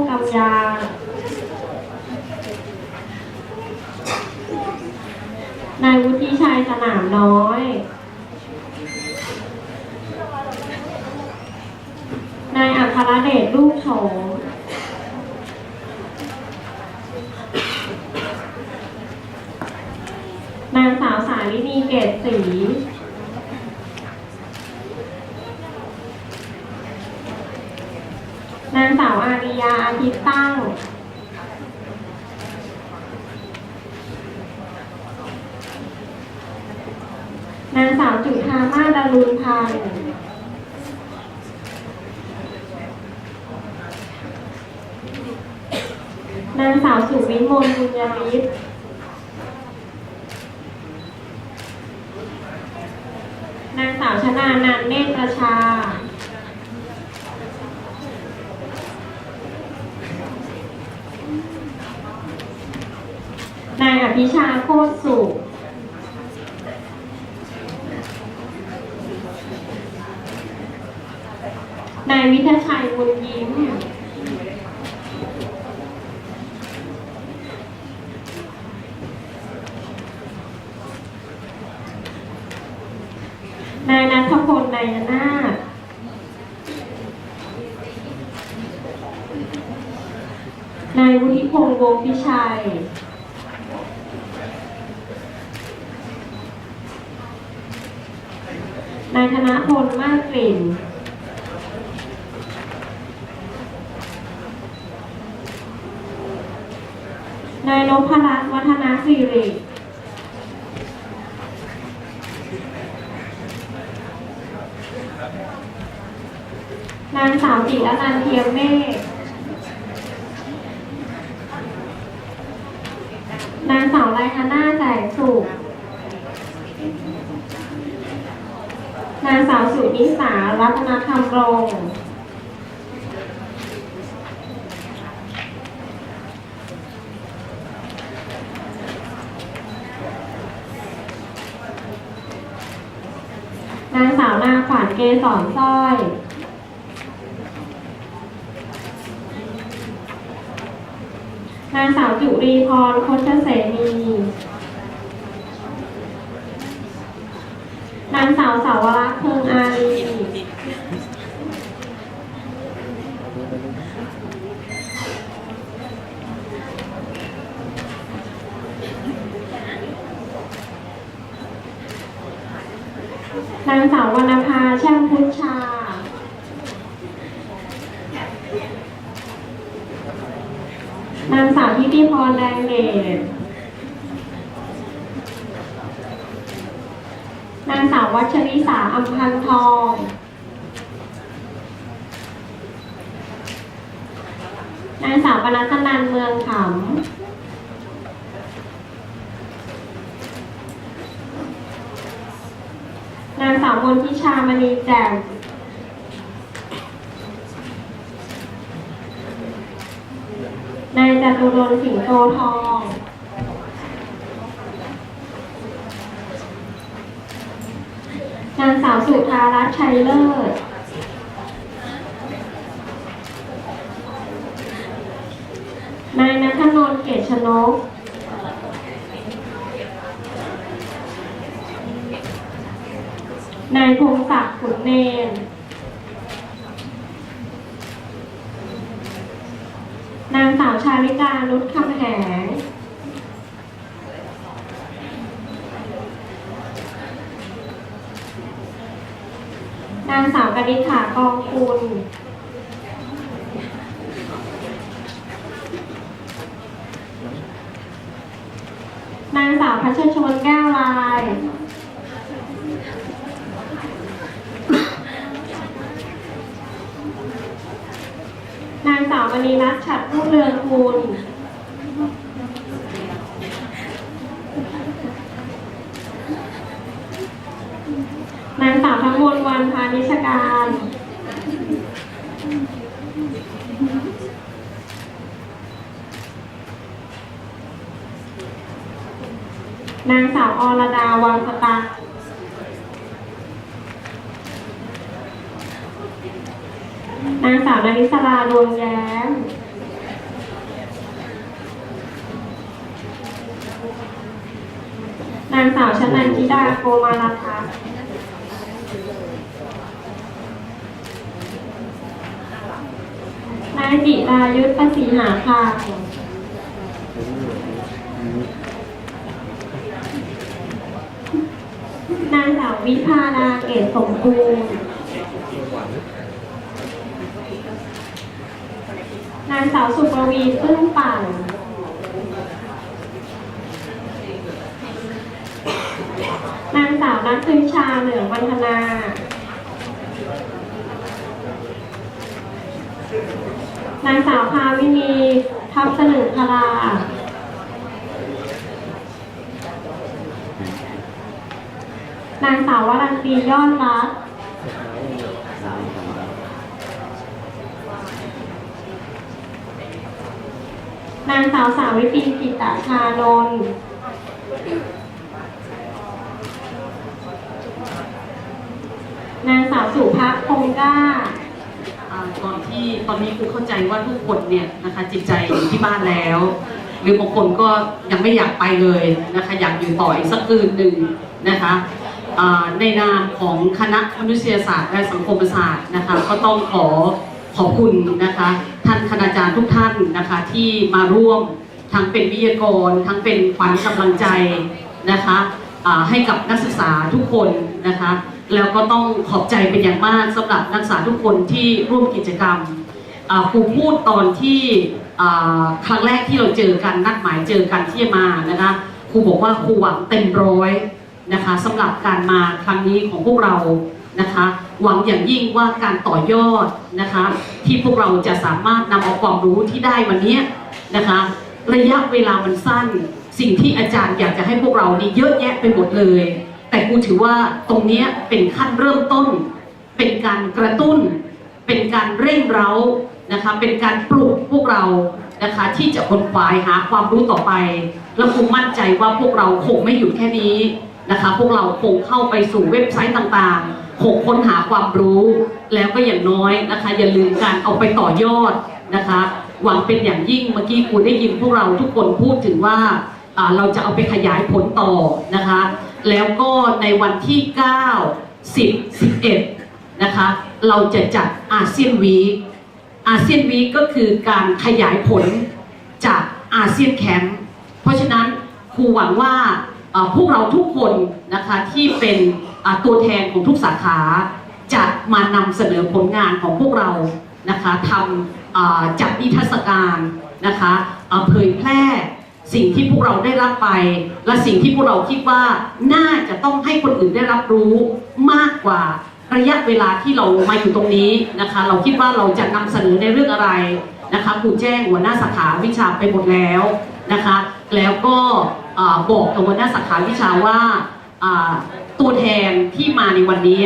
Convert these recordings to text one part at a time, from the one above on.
กกำยานายวุฒิชัยสนามน้อย นายอัครเดชลูกโฉมนางสาวสาลินีเกตศรี นาง สาวอาริยาอาทิตย์ตั้ง นางสาวจุธามาดารุณพันธ์นางสาวสุวิมลบุญยริศนางสาวชนานันเนตรประชา นายอ ภิชาโคตรสุขนายวิทชัยบุญยิ้ม นายนัทพลนายนาถนายวุฒิพงษ์วงศ์พิชัย นาย ธนพลมากกลิ่น นายนพรัตน์วัฒนาสิรินางสาวจิรนันเทียมเมฆนางสาวไรฮาน่าแสงสุข นางสาวสุนิสารัตนธรรมรงค์นางสาวนาขวัญเกสรสร้อยนางสาวจุรีพรคชเสนี นางสาวสาวรักษ์เพิงอารีนางสาววรรณภาแช่มพุชชา นางสาวทิติพรแดงเดช นางสาววัชริสาอัมพันทองนางสาวปนัสนันเมืองขำนางสาวมนทิชามณีแจ่มนายจตุรนสิงโตทอง นาง สาวสุธารัตน์ชัยเลิศนายนัทนนท์เกตชนก นายพงศักดิ์ขุนเนน นางสาวชาลิกานุชคำแหง นางสาวกนิษฐากองคุณนางสาวพัชชนแก้วลาย นางสาวมณีรัตน์ฉัดรุ่งเรืองคุณ นางสาวทั้งมวลวันพานิชการนางสาวอรดาวังสตา นางสาวนาริศราดวงแย้ม นางสาวชนันทิดาโกมาลพัฒน์ นายจิรายุทธประสีหาภานางสาววิภาดาเกตสมบูรณ์ นางสาวสุปวีปลื้มปั่น นางสาวนัทพฤชาเหลืองวันธนา นางสาวพาวินีทับเสนอพลานางสาววรันตียอดรักนางสาวสาวิตรีจิตชานนท์นางสาวสุภาพคงก้า ที่ตอนนี้ครูเข้าใจว่าทุกคนเนี่ยนะคะจิตใจอยู่ที่บ้านแล้ว หรือบางคนก็ยังไม่อยากไปเลยนะคะอยากอยู่ต่ออีกสักคืนหนึ่งนะคะในนามของคณะมนุษยศาสตร์และสังคมศาสตร์นะคะก็ต้องขอขอบคุณนะคะท่านคณาจารย์ทุกท่านนะคะที่มาร่วมทั้งเป็นวิทยากร ทั้งเป็นขวัญกำลังใจนะคะให้กับนักศึกษาทุกคนนะคะ แล้วก็ต้องขอบใจเป็นอย่างมากสำหรับนักศึกษาทุกคนที่ร่วมกิจกรรมครูพูดตอนที่ครั้งแรกที่เราเจอกันนัดหมายเจอกันที่จะมานะคะครูบอกว่าครูหวังเต็มร้อยนะคะสำหรับการมาครั้งนี้ของพวกเรานะคะ หวังอย่างยิ่งว่าการต่อยอดนะคะที่พวกเราจะสามารถนำเอาความรู้ที่ได้วันนี้นะคะ ระยะเวลามันสั้น สิ่งที่อาจารย์อยากจะให้พวกเรานี่เยอะแยะไปหมดเลย แต่กูถือว่าตรงนี้เป็นขั้นเริ่มต้น เป็นการกระตุ้น เป็นการเร่งเร้านะคะเป็นการปลุกพวกเรานะคะที่จะค้นคว้าหาความรู้ต่อไป แล้วคงมั่นใจว่าพวกเราคงไม่หยุดแค่นี้นะคะพวกเราคงเข้าไปสู่เว็บไซต์ต่างๆคงค้นหาความรู้ แล้วก็อย่างน้อยนะคะอย่าลืมการเอาไปต่อยอดนะคะหวังเป็นอย่างยิ่งเมื่อกี้คุณได้ยินพวกเราทุกคนพูดถึงว่าเราจะเอาไปขยายผลต่อนะคะ แล้วก็ในวันที่ 9 10 11 นะคะ เราจะจัดอาเซียนวีคอาเซียนวีคก็คือการขยายผลจากอาเซียนแคมป์เพราะฉะนั้นครูหวังว่าพวกเราทุกคนนะคะที่เป็นตัวแทนของทุกสาขาจะมานำเสนอผลงานของพวกเรานะคะทำจัดนิทรรศการนะคะเผยแพร่ สิ่งที่พวกเราได้รับไป และสิ่งที่พวกเราคิดว่าน่าจะต้องให้คนอื่นได้รับรู้มากกว่าระยะเวลาที่เรามาอยู่ตรงนี้นะคะ เราคิดว่าเราจะนำเสนอในเรื่องอะไรนะคะครูแจ้งหัวหน้าสาขาวิชาไปหมดแล้วนะคะ แล้วก็บอกกับหัวหน้าสาขาวิชาว่าตัวแทนที่มาในวันนี้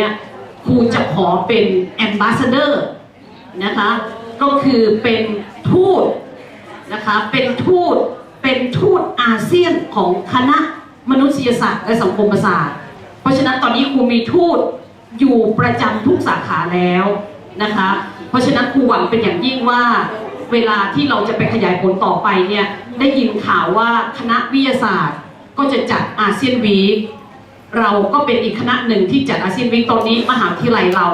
ครูจะขอเป็นแอมบาสเดอร์นะคะ ก็คือเป็นทูตนะคะเป็นทูต เป็นทูตอาเซียนของคณะมนุษยศาสตร์และสังคมศาสตร์ เพราะฉะนั้นตอนนี้ครูมีทูตอยู่ประจำทุกสาขาแล้วนะคะ เพราะฉะนั้นครูหวังเป็นอย่างยิ่งว่าเวลาที่เราจะไปขยายผลต่อไปเนี่ยได้ยินข่าวว่าคณะวิทยาศาสตร์ ก็จะจัดอาเซียนวีคเราก็เป็นอีกคณะหนึ่งที่จัดอาเซียนวิกตอนนี้มหาวิทยาลัยเรา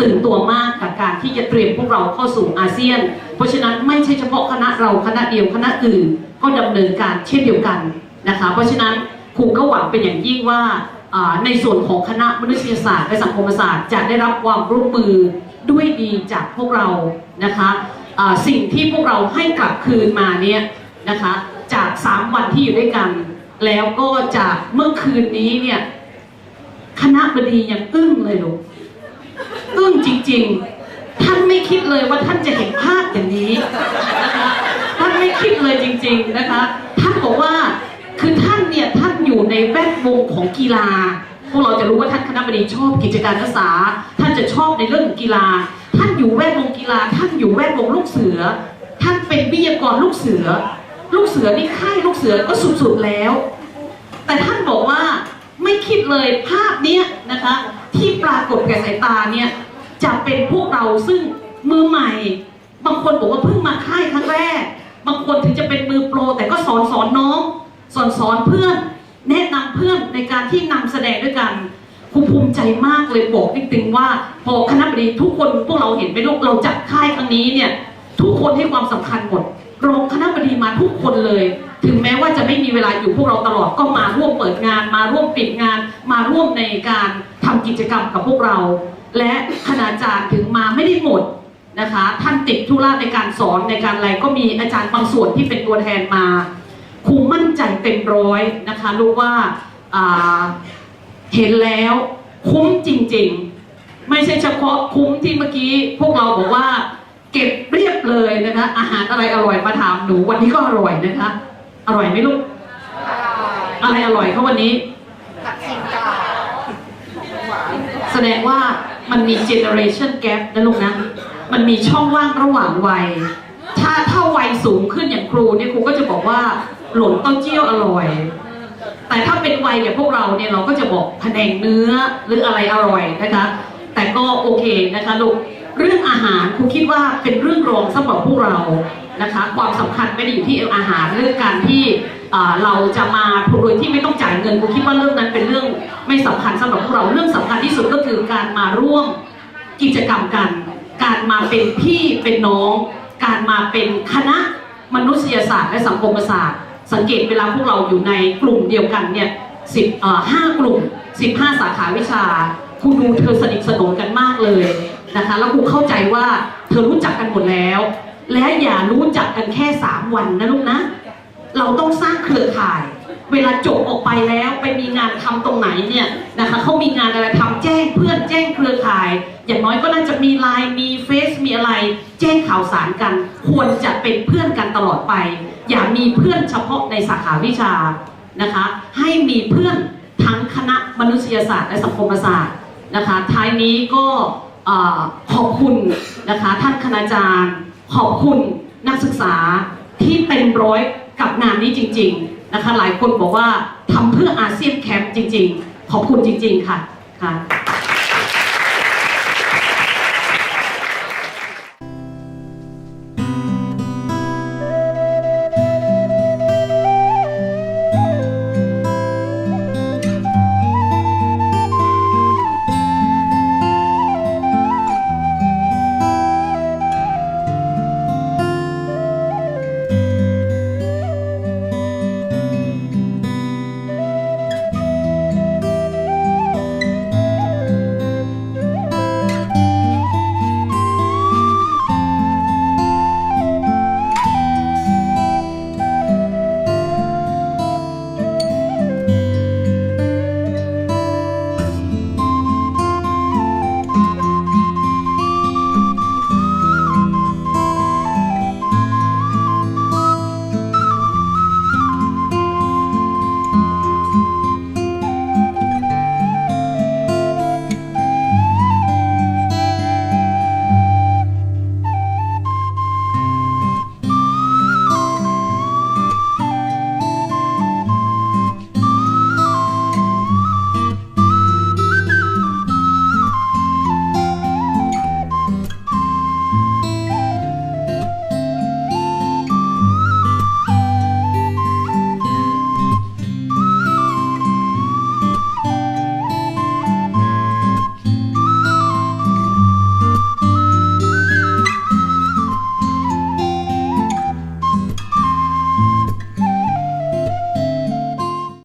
ตื่นตัวมากกับการที่จะเตรียมพวกเราเข้าสู่อาเซียน เพราะฉะนั้นไม่ใช่เฉพาะคณะเราคณะเดียวคณะอื่น ก็ดำเนินการเช่นเดียวกันนะคะ เพราะฉะนั้นครูก็หวังเป็นอย่างยิ่งว่าในส่วนของคณะมนุษยศาสตร์และสังคมศาสตร์ จะได้รับความร่วมมือด้วยดีจากพวกเรานะคะสิ่งที่พวกเราให้กลับคืนมาเนี่ยนะคะจาก 3 วันที่อยู่ด้วยกัน แล้วก็จากเมื่อคืนนี้เนี่ยคณะบดียังอึ้งเลยลูกอึ้งจริง ๆ ท่านไม่คิดเลยว่าท่านจะเห็นภาพอย่างนี้นะคะ ไม่คิดเลยจริง ๆนะคะ ท่านบอกว่าคือท่านเนี่ยท่านอยู่ในแวดวงของกีฬา พวกเราจะรู้ว่าท่านคณะบดีชอบกิจการศึกษา ท่านจะชอบในเรื่องของกีฬา ท่านอยู่แวดวงกีฬา ท่านอยู่แวดวงลูกเสือ ท่านเป็นวิทยากรลูกเสือ ลูกเสือนี่ค่ายลูกเสือก็สุดๆแล้ว แต่ท่านบอกว่าไม่คิดเลยภาพเนี้ยนะคะ ที่ปรากฏแก่สายตาเนี่ยจะเป็นพวกเราซึ่งมือใหม่ บางคนบอกว่าเพิ่งมาค่ายครั้งแรก บางคนถึงจะเป็นมือโปร แต่ก็สอนสอนน้องสอนสอนเพื่อนแนะนำเพื่อนในการที่นำแสดงด้วยกันครูภูมิใจมากเลยบอกจริงๆว่า พอคณะบดีทุกคนพวกเราเห็นไหมลูกเราจัดค่ายครั้งนี้เนี่ยทุกคนให้ความสำคัญหมดรองคณะบดีมาทุกคนเลย ถึงแม้ว่าจะไม่มีเวลาอยู่พวกเราตลอดก็มาร่วมเปิดงาน มาร่วมปิดงาน มาร่วมในการทำกิจกรรมกับพวกเรา และคณาจารย์ถึงมาไม่ได้หมด นะคะ ท่านติดธุระในการสอนในการอะไรก็มีอาจารย์บางส่วนที่เป็นตัวแทนมาครูมั่นใจเต็มร้อยนะคะรู้ว่าาเห็นแล้วคุ้มจริงๆ ไม่ใช่เฉพาะคุ้มที่เมื่อกี้ พวกเราบอกว่าเก็บเรียบเลยนะคะอาหารอะไรอร่อยมาถามหนูวันนี้ก็อร่อยนะคะ อร่อยไหมลูกอะไรอร่อยเขาวันนี้ผัดขิงกาแสดงว่ามันมี generation gap นะลูกนะ มันมีช่องว่างระหว่างวัย ถ้าถ้าวัยสูงขึ้นอย่างครูเนี่ยครูก็จะบอกว่าหล่นเต้าเจี้ยวอร่อย แต่ถ้าเป็นวัยอย่างพวกเราเนี่ยเราก็จะบอกแผนงเนื้อหรืออะไรอร่อยนะคะ แต่ก็โอเคนะคะลูกเรื่องอาหารครูคิดว่าเป็นเรื่องรองสำหรับพวกเรานะคะ ความสำคัญไม่ได้อยู่ที่อาหารเรื่องการที่เราจะมาโดยที่ไม่ต้องจ่ายเงินครูคิดว่าเรื่องนั้นเป็นเรื่องไม่สำคัญสำหรับพวกเราเรื่องสำคัญที่สุดก็คือการมาร่วมกิจกรรมกัน การมาเป็นพี่เป็นน้อง การมาเป็นคณะมนุษยศาสตร์และสังคมศาสตร์ สังเกตเวลาพวกเราอยู่ในกลุ่มเดียวกันเนี่ยสิบห้ากลุ่มสิบห้าสาขาวิชาครูดูเธอสนิทสนมกันมากเลยนะคะแล้วครูเข้าใจว่าเธอรู้จักกันหมดแล้ว และอย่ารู้จักกันแค่สามวันนะลูกนะ เราต้องสร้างเครือข่าย เวลาจบออกไปแล้วไปมีงานทำตรงไหนเนี่ยนะคะเขามีงานอะไรทำแจ้งเพื่อนแจ้งเครือข่าย อย่างน้อยก็น่าจะมีไลน์มีเฟซมีอะไร แจ้งข่าวสารกัน ควรจะเป็นเพื่อนกันตลอดไป อย่ามีเพื่อนเฉพาะในสาขาวิชานะคะ ให้มีเพื่อนทั้งคณะมนุษยศาสตร์และสังคมศาสตร์นะคะท้ายนี้ก็ขอบคุณนะคะท่านคณาจารย์ ขอบคุณนักศึกษาที่เต็มร้อยกับงานนี้จริง ๆ นะคะ หลายคนบอกว่าทำเพื่ออาเซียนแคมป์จริง ๆ ขอบคุณจริง ๆ ค่ะค่ะ